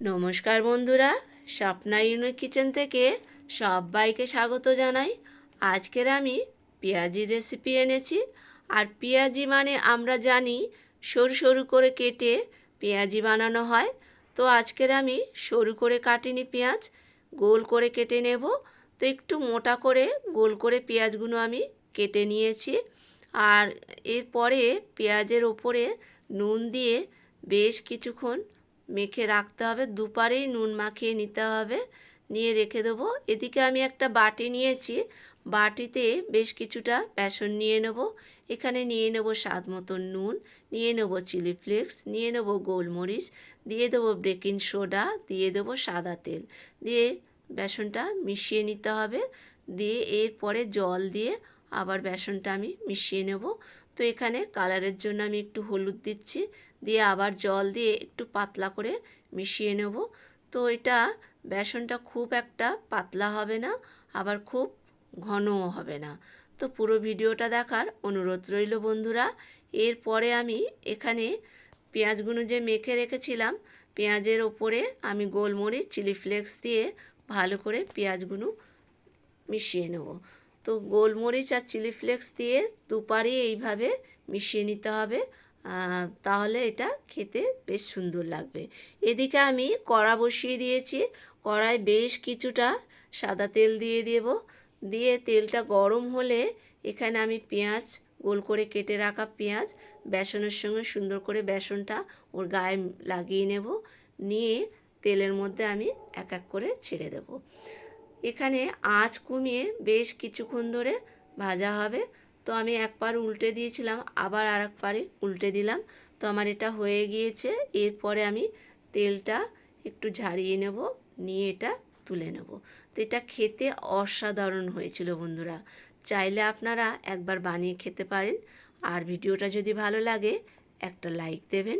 নমস্কার বন্ধুরা, Swapna unique kitchen থেকে সবাইকে স্বাগত জানাই। আজকের আমি পেঁয়াজির রেসিপি এনেছি। আর পেঁয়াজি মানে আমরা জানি সরু সরু করে কেটে পেঁয়াজি বানানো হয়। তো আজকের আমি সরু করে কাটিনি পেঁয়াজ, গোল করে কেটে নেব। তো একটু মোটা করে গোল করে পেঁয়াজগুলো আমি কেটে নিয়েছি। আর এরপরে পেঁয়াজের ওপরে নুন দিয়ে বেশ কিছুক্ষণ মেখে রাখতে হবে, দুপারেই নুন মাখিয়ে নিতে হবে, নিয়ে রেখে দেবো। এদিকে আমি একটা বাটি নিয়েছি, বাটিতে বেশ কিছুটা বেসন নিয়ে নেব। এখানে নিয়ে নেব স্বাদ মতন নুন, নিয়ে নেব চিলি ফ্লেক্স, নিয়ে নেব গোলমরিচ, দিয়ে দেবো বেকিং সোডা, দিয়ে দেবো সাদা তেল। দিয়ে বেসনটা মিশিয়ে নিতে হবে, দিয়ে এরপরে জল দিয়ে আবার বেসনটা আমি মিশিয়ে নেব। তো এখানে কালারের জন্য আমি একটু হলুদ দিচ্ছি। দিয়ে আবার জল দিয়ে একটু পাতলা করে মিশিয়ে নেব। তো এটা বেসনটা খুব একটা পাতলা হবে না, আবার খুব ঘনও হবে না। তো পুরো ভিডিওটা দেখার অনুরোধ রইল বন্ধুরা। এরপরে আমি এখানে পেঁয়াজগুলো যে মেখে রেখেছিলাম, পেঁয়াজের ওপরে আমি গোলমরিচ, চিলি ফ্লেক্স দিয়ে ভালো করে পেঁয়াজগুলো মিশিয়ে নেব। তো গোলমরিচ আর চিলি ফ্লেক্স দিয়ে দুপারে এইভাবে মিশিয়ে নিতে হবে। তাহলে এটা খেতে বেশ সুন্দর লাগবে। এদিকে আমি কড়া বসিয়ে দিয়েছি। কড়ায় বেশ কিছুটা সাদা তেল দিয়ে দেব। দিয়ে তেলটা গরম হলে এখানে আমি পেঁয়াজ, গোল করে কেটে রাখা পেঁয়াজ, বেসনের সঙ্গে সুন্দর করে বেসনটা ওর গায়ে লাগিয়ে নেব। নিয়ে তেলের মধ্যে আমি এক এক করে ছেড়ে দেব। এখানে আঁচ কমিয়ে বেশ কিছুক্ষণ ধরে ভাজা হবে। তো আমি একবার উল্টে দিয়েছিলাম, আবার আর এক পারে উল্টে দিলাম। তো আমার এটা হয়ে গিয়েছে। এরপরে আমি তেলটা একটু ঝাড়িয়ে নেব, নিয়ে এটা তুলে নেব। তো এটা খেতে অসাধারণ হয়েছিল বন্ধুরা। চাইলে আপনারা একবার বানিয়ে খেতে পারেন। আর ভিডিওটা যদি ভালো লাগে, একটা লাইক দেবেন।